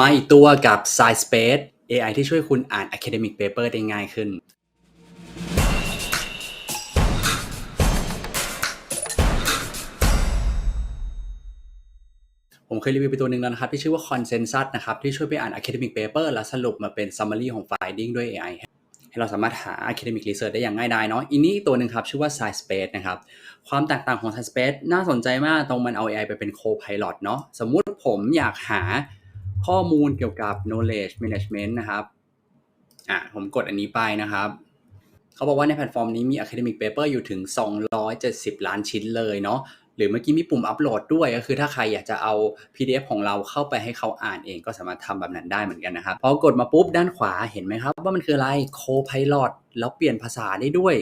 มาอีกตัวกับ SciSpace AI ที่ช่วยคุณอ่าน academic paper ได้ง่ายขึ้น ผมเคยรีวิวไปตัวหนึ่งแล้วนะครับ ที่ชื่อว่า Consensus นะครับ ที่ช่วยไปอ่าน academic paper แล้วสรุปมาเป็น summary ของ finding ด้วย AI ให้เราสามารถหา academic research ได้อย่างง่ายดายเนาะอันนี้ตัวหนึ่งครับ ชื่อว่า SciSpace นะครับ ความแตกต่างของ SciSpace น่าสนใจมากตรงมันเอา AI ไปเป็น co-pilot เนาะสมมุติผมอยากหา ข้อมูลเกี่ยวกับ knowledge management นะครับอะผมกดอันนี้ไปนะครับ เขาบอกว่าในแพลตฟอร์มนี้มี academic paper อยู่ถึง 270 ล้านชิ้นเลยเนาะหรือเมื่อกี้มีปุ่มอัปโหลดด้วยก็คือถ้าใครอยากจะเอา PDF ของเราเข้าไปให้เขาอ่านเองก็สามารถทำแบบนั้นได้เหมือนกันนะครับพอกดมาปุ๊บด้านขวาเห็นไหมครับ ว่ามันคืออะไร Co-pilot แล้วเปลี่ยนภาษาได้ด้วย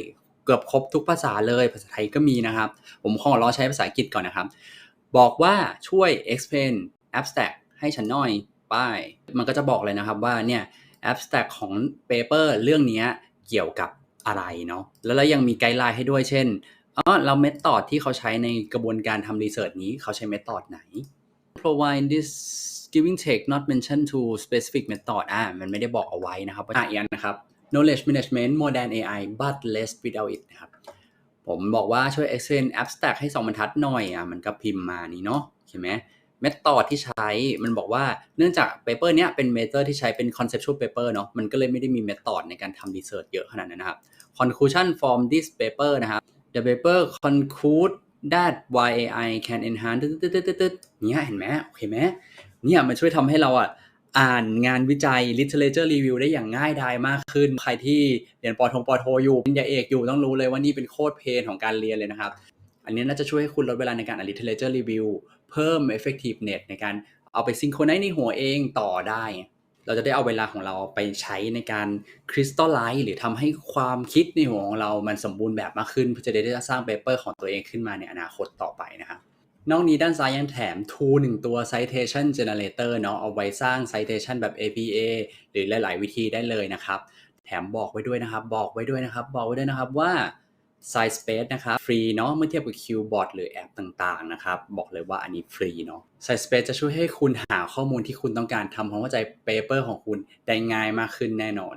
เกือบครบทุกภาษาเลยภาษาไทยก็มีนะครับ ผมขอรอใช้ภาษาอังกฤษก่อนนะครับ บอกว่าช่วย explain abstract ให้ฉันหน่อย ป้าย มันก็จะบอกเลยนะครับว่าเนี่ย abstract ของ paper เรื่องนี้เกี่ยวกับอะไรเนาะแล้วเรายังมีไกด์ไลน์ให้ด้วยเช่นอ๋อเราเมธอดที่เขาใช้ในกระบวนการทำรีเสิร์ชนี้เขาใช้เมธอดไหน provide this giving take not mention to specific method อ่ามันไม่ได้บอกเอาไว้นะครับอ่าอีกอันนะครับ knowledge management more than AI but less without it นะครับ ผมบอกว่าช่วย explain abstract ให้สองบรรทัดหน่อยอะมันก็พิมพ์มานี่เนาะใช่ไหม เมธอดที่ใช้มันบอกว่าเนื่องจาก paper เนี้ยเป็น method ที่ใช้เป็น conceptual paper เนาะมันก็เลยไม่ได้มี method ในการทำ research เยอะขนาดนั้นนะครับ conclusion from this paper นะครับ the paper conclude that YAI can enhance ตึ๊ดตึ๊ดตึ๊ดเนี่ยเห็นไหมโอเคไหมเนี่ยมันช่วยทำให้เราอะอ่านงานวิจัย literature review ได้อย่างง่ายดายมากขึ้น ใครที่เรียนปอทงปอโทอยู่ปริญญาเอกอยู่ต้องรู้เลยว่านี่เป็นโคตรเพนของการเรียนเลยนะครับ อันนี้น่าจะช่วยให้คุณลดเวลาในการอ่าน literature review เพิ่ม effectiveness ในการเอาไป synchronize ในหัวเองต่อได้ เราจะได้เอาเวลาของเราไปใช้ในการคริสตัลไลซ์หรือทำให้ความคิดในหัวของเรามันสมบูรณ์แบบมากขึ้น เพื่อจะได้สร้างเปเปอร์ของตัวเองขึ้นมาในอนาคตต่อไปนะครับนอกนี้ด้านซ้ายยังแถม tool หนึ่งตัว citation generator เนาะเอาไว้สร้าง citation แบบ APA หรือหลาย ๆ วิธีได้เลยนะครับ แถมบอกไว้ด้วยนะครับ บอกไว้ด้วยนะครับ บอกไว้ด้วยนะครับว่า SciSpace นะครับฟรีเนาะเมื่อเทียบกับ Qbot หรือแอปต่างๆนะครับบอกเลยว่าอันนี้ฟรีเนาะ SciSpace จะช่วยให้คุณหาข้อมูลที่คุณต้องการทำความเข้าใจเปเปอร์ของคุณได้ง่ายมากขึ้นแน่นอน